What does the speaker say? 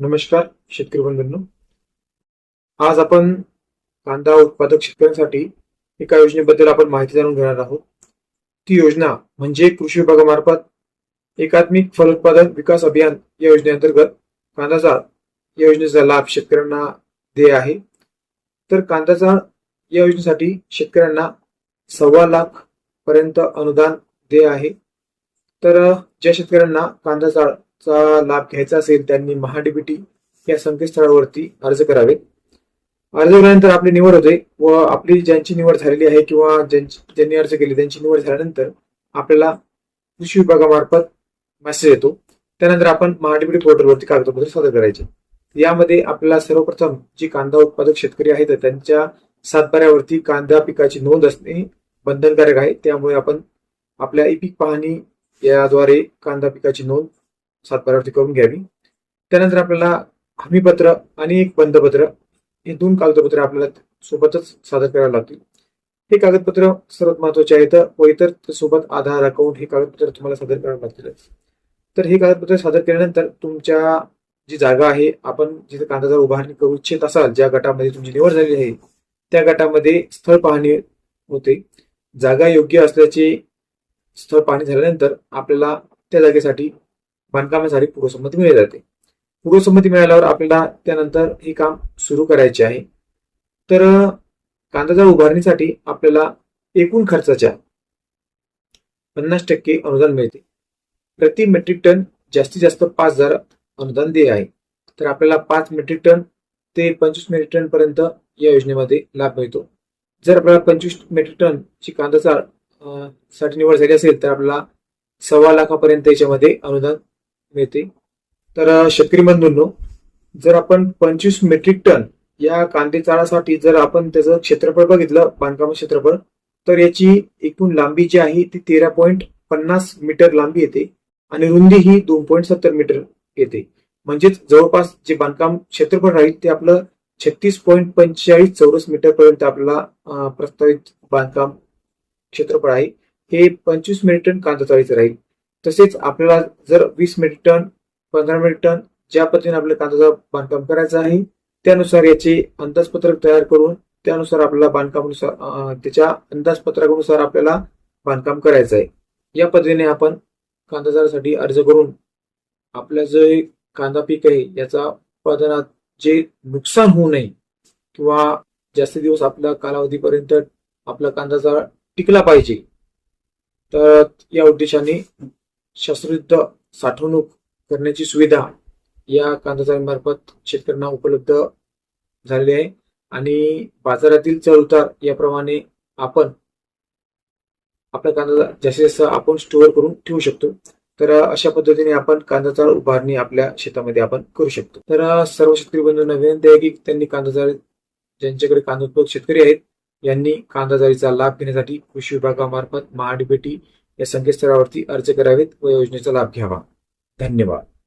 नमस्कार शेतकरी बंधूंनो. आज आपण कांदा उत्पादक शेतकऱ्यांसाठी एका योजनेबद्दल आपण माहिती जाणून घेणार आहोत. ती योजना म्हणजे कृषी विभागामार्फत एकात्मिक फलोत्पादन विकास अभियान या योजनेअंतर्गत कांदाचा या योजनेचा लाभ शेतकऱ्यांना देय आहे. तर कांद्याचा या योजनेसाठी शेतकऱ्यांना सव्वा लाख पर्यंत अनुदान देय आहे. तर ज्या शेतकऱ्यांना कांदाचा चा लाभ घ्यायचा असेल त्यांनी महाडीबीटी या संकेतस्थळावरती अर्ज करावे. अर्ज केल्यानंतर आपली निवड होते व आपली ज्यांची निवड झालेली आहे किंवा ज्यांची ज्यांनी अर्ज केली त्यांची निवड झाल्यानंतर आपल्याला कृषी विभागामार्फत मेसेज येतो. त्यानंतर आपण महाडीबीटी पोर्टलवरती कागदपत्र सादर करायचे. यामध्ये आपल्याला सर्वप्रथम जी कांदा उत्पादक शेतकरी आहेत त्यांच्या सातबाऱ्यावरती कांदा पिकाची नोंद असणे बंधनकारक आहे. त्यामुळे आपण आपल्या ई पीक पाहणी याद्वारे कांदा पिकाची नोंद सातबारावरती करून घ्यावी. त्यानंतर आपल्याला हमीपत्र आणि एक बंधपत्र हे दोन कागदपत्रे आपल्याला सोबतच सादर करावी लागतील. हे कागदपत्र सर्वात महत्त्वाचे आहेत व इतर सोबत आधार अकाउंट हे कागदपत्र तुम्हाला सादर करावे लागतील. तर हे कागदपत्र सादर केल्यानंतर तुमच्या जी जागा आहे आपण जिथे कांदाचा उभारणी करू इच्छित असाल ज्या गटामध्ये तुमची निवड झालेली आहे त्या गटामध्ये स्थळ पाहणी होते. जागा योग्य असल्याचे स्थळ पाहणी झाल्यानंतर आपल्याला त्या जागेसाठी बांधकामासाठी पूर्वसंमती मिळली जाते. पूर्वसंमती मिळाल्यावर आपल्याला त्यानंतर हे काम सुरू करायचे आहे. तर कांदाच्या उभारणीसाठी आपल्याला एकूण खर्चाच्या पन्नास टक्के अनुदान मिळते. प्रति मेट्रिक टन जास्तीत जास्त पाच हजार अनुदान देय आहे. तर आपल्याला पाच मेट्रिक टन ते पंचवीस मेट्रिक टन पर्यंत या योजनेमध्ये लाभ मिळतो. जर आपल्याला पंचवीस मेट्रिक टन ची कांदाचा साठी निवड झाली असेल तर आपल्याला सव्वा लाखापर्यंत याच्यामध्ये अनुदान मिळते. तर अ, शेतकरी बंधूंनो जर आपण पंचवीस मेट्रिक टन या कांदे चाळासाठी जर आपण त्याचं क्षेत्रफळ बघितलं बांधकाम क्षेत्रफळ तर याची एकूण लांबी जी आहे ती तेरा पॉईंट पन्नास मीटर लांबी येते आणि रुंदी ही दोन पॉईंट सत्तर मीटर येते. म्हणजेच जवळपास जे बांधकाम क्षेत्रफळ राहील ते आपलं छत्तीस पॉईंट पंचेचाळीस चौरस मीटर पर्यंत आपल्याला प्रस्तावित बांधकाम क्षेत्रफळ आहे. हे पंचवीस मेट्रिक टन कांदा चाळीचं राहील. तसेच आपल्याला जर वीस मेट्रिक टन पंधरा मेट्रिक टन ज्या पद्धतीने आपल्याला कांद्याचं बांधकाम करायचं आहे त्यानुसार याचे अंदाजपत्रक तयार करून त्यानुसार आपल्याला बांधकामानुसार त्याच्या अंदाजपत्रकानुसार आपल्याला बांधकाम करायचं आहे. या पद्धतीने आपण कांदाजारासाठी अर्ज करून आपल्या जे कांदा पीक आहे याचा उत्पादनात जे नुकसान होऊ नये किंवा जास्त दिवस आपल्या कालावधीपर्यंत आपला कांदाचा टिकला पाहिजे तर या उद्देशाने शास्त्रयुद्ध साठवणूक करण्याची सुविधा या कांदा शेतकऱ्यांना उपलब्ध झालेली आहे. आणि बाजारातील चढ उतार याप्रमाणे आपण आपला कांदा जास्तीत जास्त आपण स्टोअर करून ठेवू शकतो. तर अशा पद्धतीने आपण कांदा उभारणी आपल्या शेतामध्ये आपण करू शकतो. तर सर्व शेतकरी बंधूंना विनंती आहे की त्यांनी कांदा जाळी ज्यांच्याकडे कांदा उत्पादक शेतकरी आहेत यांनी कांदाजारीचा लाभ घेण्यासाठी कृषी विभागामार्फत महाडीबीटी या संकेतस्थळावरती अर्ज करावेत व योजनेचा लाभ घ्यावा. धन्यवाद.